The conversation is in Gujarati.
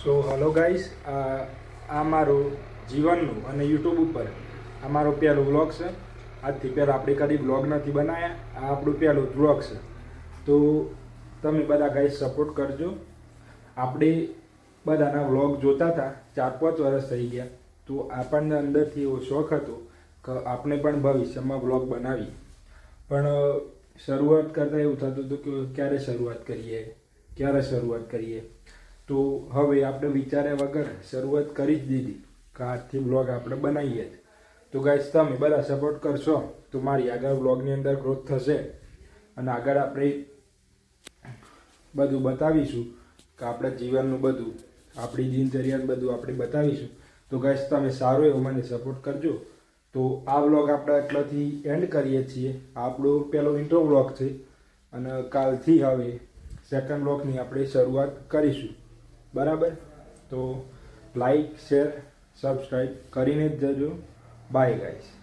સો હલો ગાઈસ આ મારું જીવનનું અને યુટ્યુબ ઉપર આ મારો પહેલો વ્લોગ છે. આજથી પહેલાં આપણે કદી વ્લોગ નથી બનાવ્યા આ આપણું પહેલું વ્લોગ છે. તો તમે બધા ગાઈસ સપોર્ટ કરજો. આપણે બધાના વ્લોગ જોતા હતા. ચાર પાંચ વર્ષ થઈ ગયા. તો આપણને અંદરથી એવો શોખ હતો કે આપણે પણ ભવિષ્યમાં વ્લોગ બનાવી પણ શરૂઆત કરતાં એવું થતું હતું કે ક્યારે શરૂઆત કરીએ? ક્યારે શરૂઆત કરીએ? તો હવે આપણે વિચાર્યા વગર શરૂઆત કરી જ દીધી કે આજથી બ્લોગ આપણે બનાવીએ જ. તો ગાઈસ તમે બધા સપોર્ટ કરશો તો મારી આગળ બ્લોગની અંદર ગ્રોથ થશે. અને આગળ આપણે બધું બતાવીશું કે આપણા જીવનનું બધું, આપણી દિનચર્યા બધું આપણે બતાવીશું. તો ગાઈસ તમે સારો એવો મને સપોર્ટ કરજો. તો આ વ્લોગ આપણે એટલાથી એન્ડ કરીએ છીએ. આપણો પહેલો ઇન્ટ્રો વ્લોગ છે. અને કાલથી હવે સેકન્ડ વ્લોગની આપણે શરૂઆત કરીશું. બરાબર? તો લાઈક શેર સબસ્ક્રાઈબ કરીને જ જજો. Bye guys